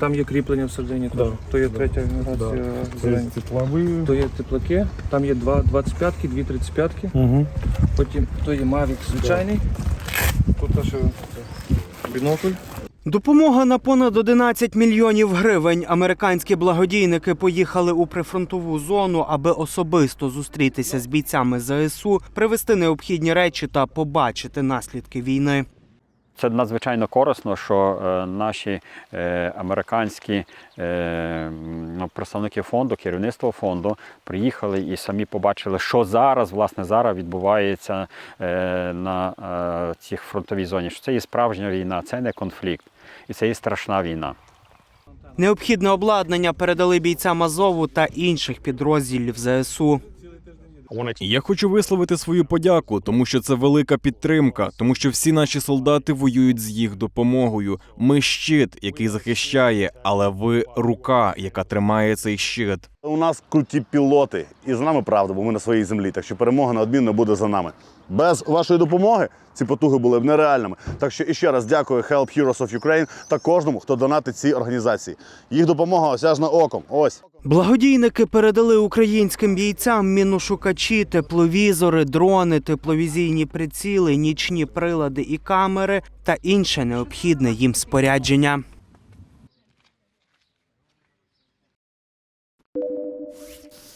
Там є кріплення всередині, Да, то є да, третя генерація Це зелені. теплові. То є теплаки, там є два 25-ки, дві 35-ки, Угу. потім то є Mavic звичайний. Тут теж бінокль. Допомога на понад 11 мільйонів гривень. Американські благодійники поїхали у прифронтову зону, аби особисто зустрітися з бійцями ЗСУ, привезти необхідні речі та побачити наслідки війни. Це надзвичайно корисно, що е, наші е, американські е, ну, представники фонду, керівництво фонду приїхали і самі побачили, що зараз, власне, зараз відбувається на цих фронтовій зоні. Що це є справжня війна, це не конфлікт, і це є страшна війна. Необхідне обладнання передали бійцям Азову та інших підрозділів ЗСУ. Я хочу висловити свою подяку, тому що це велика підтримка, тому що всі наші солдати воюють з їх допомогою. Ми щит, який захищає, але ви рука, яка тримає цей щит. У нас круті пілоти, і з нами правда, бо ми на своїй землі. Так що перемога неодмінно буде за нами. Без вашої допомоги ці потуги були б нереальними. Так що іще раз дякую Help Heroes of Ukraine та кожному, хто донатить цій організації. Їх допомога осяжна оком. Ось. Благодійники передали українським бійцям міношукачі, тепловізори, дрони, тепловізійні приціли, нічні прилади і камери та інше необхідне їм спорядження. you